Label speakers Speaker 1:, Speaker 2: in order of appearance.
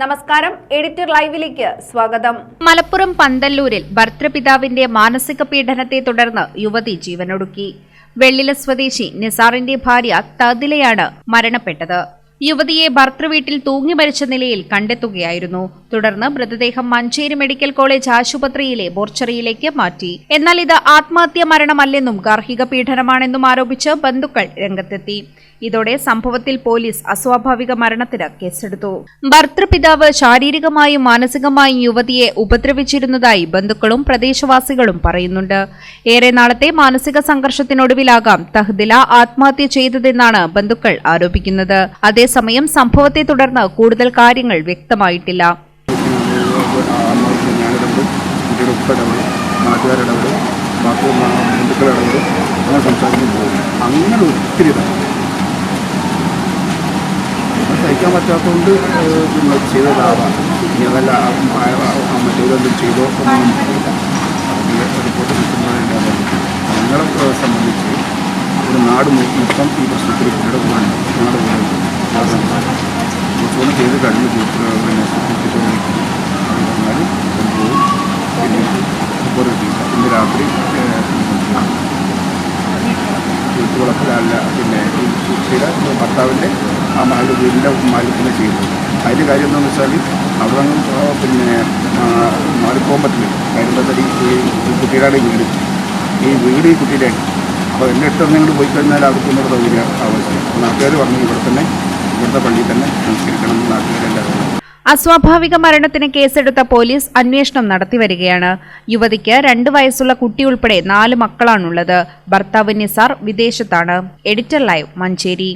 Speaker 1: നമസ്കാരം. എഡിറ്റർ ലൈവിലേക്ക് സ്വാഗതം.
Speaker 2: മലപ്പുറം പന്തല്ലൂരിൽ ഭർത്തൃപിതാവിന്റെ മാനസിക പീഡനത്തെ തുടർന്ന് യുവതി ജീവനൊടുക്കി. വെള്ളില സ്വദേശി നിസാറിന്റെ ഭാര്യ തദിലയാണ് മരണപ്പെട്ടത്. യുവതിയെ ഭർത്തൃവീട്ടിൽ തൂങ്ങി മരിച്ച നിലയിൽ കണ്ടെത്തുകയായിരുന്നു. തുടർന്ന് മൃതദേഹം മഞ്ചേരി മെഡിക്കൽ കോളേജ് ആശുപത്രിയിലെ മോർച്ചറിയിലേക്ക് മാറ്റി. എന്നാൽ ഇത് ആത്മഹത്യ മരണമല്ലെന്നും ഗാർഹിക പീഡനമാണെന്നും ആരോപിച്ച് ബന്ധുക്കൾ രംഗത്തെത്തി. ഇതോടെ സംഭവത്തിൽ പോലീസ് അസ്വാഭാവിക മരണത്തിന് കേസെടുത്തു. ഭർത്തൃപിതാവ് ശാരീരികമായും മാനസികമായും യുവതിയെ ഉപദ്രവിച്ചിരുന്നതായി ബന്ധുക്കളും പ്രദേശവാസികളും പറയുന്നുണ്ട്. ഏറെ നാളത്തെ മാനസിക സംഘർഷത്തിനൊടുവിലാകാം തഹ്ദില ആത്മഹത്യ ചെയ്തതെന്നാണ് ബന്ധുക്കൾ ആരോപിക്കുന്നത്. അതേസമയം സംഭവത്തെ തുടർന്ന് കൂടുതൽ കാര്യങ്ങൾ വ്യക്തമായിട്ടില്ല.
Speaker 3: അമ്മയ്ക്ക് ഞാനിടപെടും കുട്ടിയുടെ ഉപ്പ ഇടപെടും നാട്ടുകാരിടപെടും ബാക്കി ബന്ധുക്കൾ ഇടപെടും അങ്ങനെ സംസാരിച്ച് പോകും അങ്ങനെ ഒത്തിരി സഹിക്കാൻ പറ്റാത്തതുകൊണ്ട് പിന്നെ ചെയ്തതാവാം ഇനി അതല്ല മറ്റേതെന്തും ചെയ്തോ ഞങ്ങളെ സംബന്ധിച്ച് ഒരു നാട് മൊത്തം ഈ പ്രശ്നത്തിൽ കുട്ടിയുടെ കൂടെ ഞങ്ങളുടെ കൂടെ കുറച്ചുകൂടെ ചെയ്ത് കഴിഞ്ഞ് പിന്നെ രാത്രി വീട്ടുവളപ്പിലല്ല പിന്നെ ഈ കുട്ടിയുടെ ഭർത്താവിന്റെ ആ മാലി വീടിന്റെ മാലിന്യം ചെയ്തു അതിന്റെ കാര്യം എന്താണെന്ന് വെച്ചാൽ അവിടെ പിന്നെ മാറിപ്പോകാൻ പറ്റില്ല. കാര്യം എന്താ ഈ കുട്ടിയുടെ വീട് ഈ വീട് ഈ കുട്ടിയുടെ അപ്പോൾ എന്റെ ഇഷ്ടം നിങ്ങൾ പോയി കഴിഞ്ഞാൽ അവർക്കൊന്നും സൗകര്യം ആവശ്യം നാട്ടുകാർ പറഞ്ഞു ഇവിടെ തന്നെ ഇവിടുത്തെ പള്ളിയിൽ തന്നെ സംസ്കരിക്കണം നാട്ടുകാരെല്ലാവരും.
Speaker 2: അസ്വാഭാവിക മരണത്തിന് കേസെടുത്ത പോലീസ് അന്വേഷണം നടത്തിവരികയാണ് യുവതിക്ക് രണ്ട് വയസ്സുള്ള കുട്ടി ഉൾപ്പെടെ നാല് മക്കളാണുള്ളത്. ഭർത്താവ് നിസാർ വിദേശത്താണ്. Editor live Manjeri.